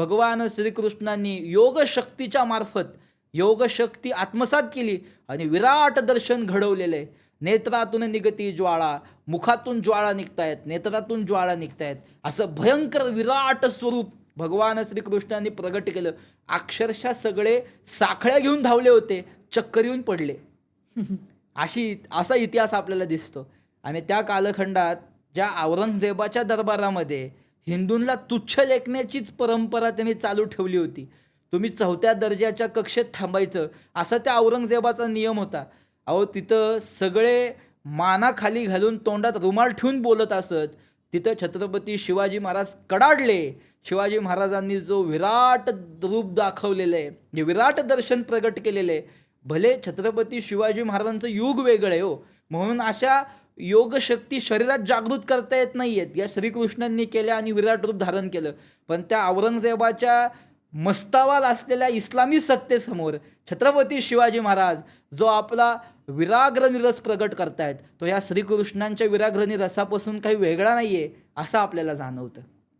भगवान श्रीकृष्णांनी योगशक्तीच्या मार्फत योगशक्ती आत्मसात केली आणि विराट दर्शन घडवलेलं. आहे नेत्रातून निगती ज्वाळा मुखातून ज्वाळा निघतायत नेत्रातून ज्वाळा निघतायत. असं भयंकर विराट स्वरूप भगवान श्रीकृष्णांनी प्रगट केलं. अक्षरशः सगळे साखळ्या घेऊन धावले होते चक्कर येऊन पडले. अशी असा इतिहास आपल्याला दिसतो. आणि त्या कालखंडात ज्या औरंगजेबाच्या दरबारामध्ये हिंदूंना तुच्छ लेखण्याचीच परंपरा त्यांनी चालू ठेवली होती. तुम्ही चौथ्या दर्जाच्या कक्षेत थांबायचं असा त्या औरंगजेबाचा नियम होता. अहो तिथं सगळे मानाखाली घालून तोंडात रुमाल ठेवून बोलत असत. तिथं छत्रपती शिवाजी महाराज कडाडले. शिवाजी महाराजांनी जो विराट रूप दाखवलेलं आहे जे विराट दर्शन प्रगट केलेलं आहे भले छत्रपती शिवाजी महाराजांचं युग वेगळं आहे हो म्हणून अशा योगशक्ती शरीरात जागृत करता येत नाही आहेत या श्रीकृष्णांनी केल्या आणि विराट रूप धारण केलं. पण त्या औरंगजेबाच्या मस्तावाल असलेल्या इस्लामी सत्तेसमोर छत्रपती शिवाजी महाराज जो आपला विराग्रनी रस प्रगट करतायत तो या श्रीकृष्णांच्या विराग्रनी रसापासून काही वेगळा नाही आहे असं आपल्याला जाणवतं.